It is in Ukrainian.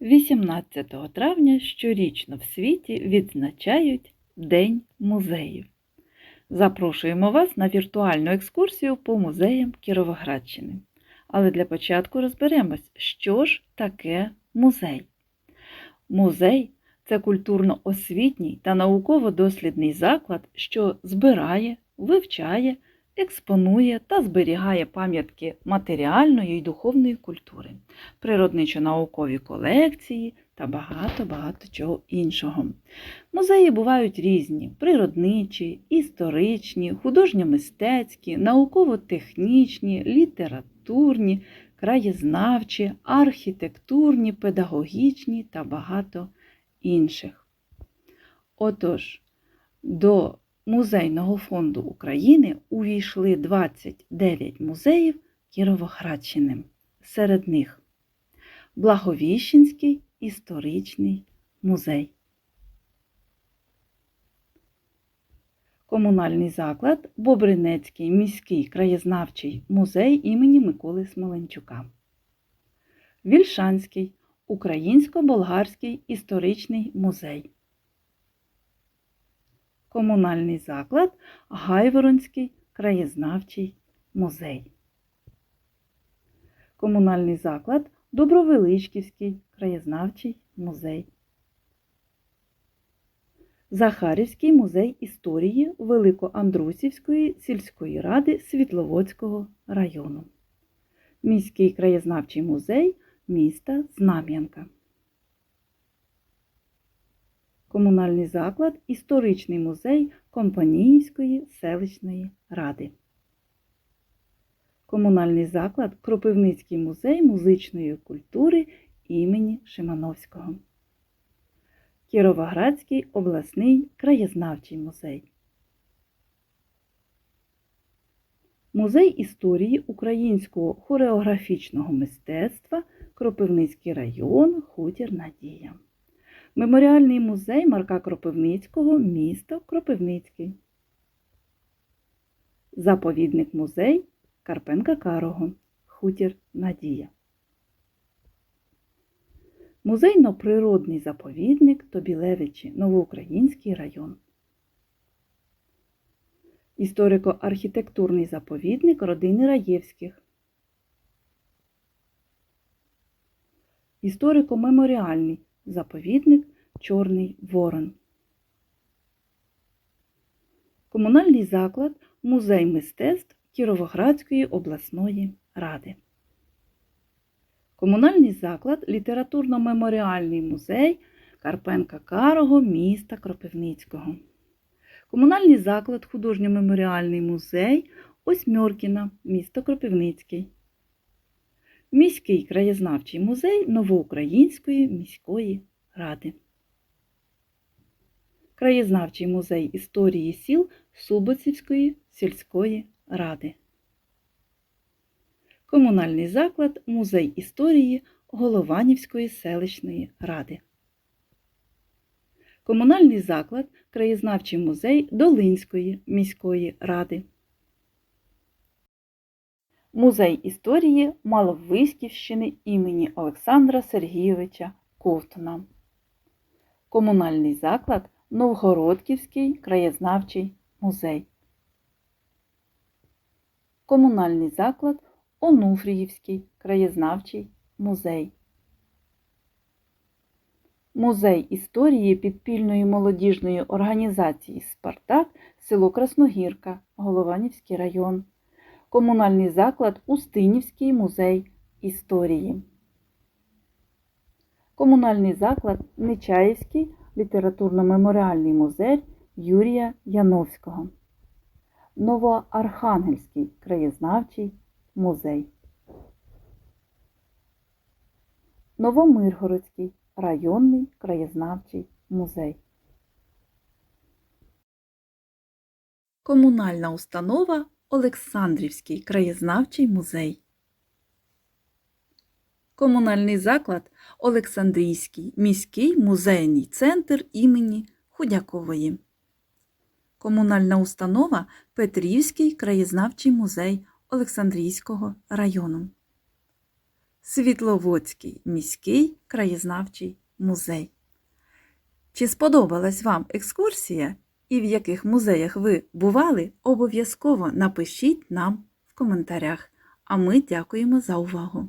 18 травня щорічно в світі відзначають День музеїв. Запрошуємо вас на віртуальну екскурсію по музеям Кіровоградщини. Але для початку розберемось, що ж таке музей. Музей це культурно-освітній та науково-дослідний заклад, що збирає, вивчає, експонує та зберігає пам'ятки матеріальної і духовної культури, природничо-наукові колекції та багато-багато чого іншого. Музеї бувають різні: природничі, історичні, художньо-мистецькі, науково-технічні, літературні, краєзнавчі, архітектурні, педагогічні та багато інших. Отож, до Музейного фонду України увійшли 29 музеїв Кіровоградщини. Серед них Благовіщенський історичний музей. Комунальний заклад Бобринецький міський краєзнавчий музей імені Миколи Смоленчука. Вільшанський Українсько-болгарський історичний музей. Комунальний заклад Гайворонський краєзнавчий музей. Комунальний заклад Добровеличківський краєзнавчий музей. Захарівський музей історії Великоандрусівської сільської ради Світловодського району. Міський краєзнавчий музей міста Знам'янка. Комунальний заклад Історичний музей Компаніївської селищної ради. Комунальний заклад Кропивницький музей музичної культури імені Шимановського. Кіровоградський обласний краєзнавчий музей. Музей історії українського хореографічного мистецтва Кропивницький район Хутір Надія. Меморіальний музей Марка Кропивницького, місто Кропивницький. Заповідник музей Карпенка Карого. Хутір Надія. Музейно-природний заповідник Тобілевичі, Новоукраїнський район. Історико-архітектурний заповідник родини Раєвських. Історико-меморіальний заповідник Чорний Ворон. Комунальний заклад Музей мистецтв Кіровоградської обласної ради. Комунальний заклад Літературно-меморіальний музей Карпенка Карого міста Кропивницького. Комунальний заклад Художньо-меморіальний музей Осьмьоркіна, місто Кропивницький. Міський краєзнавчий музей Новоукраїнської міської ради. Краєзнавчий музей історії сіл Субоцівської сільської ради. Комунальний заклад Музей історії Голованівської селищної ради. Комунальний заклад Краєзнавчий музей Долинської міської ради. Музей історії Маловиськівщини імені Олександра Сергійовича Ковтуна. Комунальний заклад Новгородківський краєзнавчий музей. Комунальний заклад Онуфріївський краєзнавчий музей. Музей історії підпільної молодіжної організації Спартак село Красногірка, Голованівський район. Комунальний заклад Устинівський музей історії. Комунальний заклад Нечаївський літературно-меморіальний музей Юрія Яновського. Новоархангельський краєзнавчий музей. Новомиргородський районний краєзнавчий музей. Комунальна установа Олександрівський краєзнавчий музей. Комунальний заклад Олександрійський міський музейний центр імені Худякової. Комунальна установа Петрівський краєзнавчий музей Олександрійського району. Світловодський міський краєзнавчий музей. Чи сподобалась вам екскурсія і в яких музеях ви бували, обов'язково напишіть нам в коментарях. А ми дякуємо за увагу!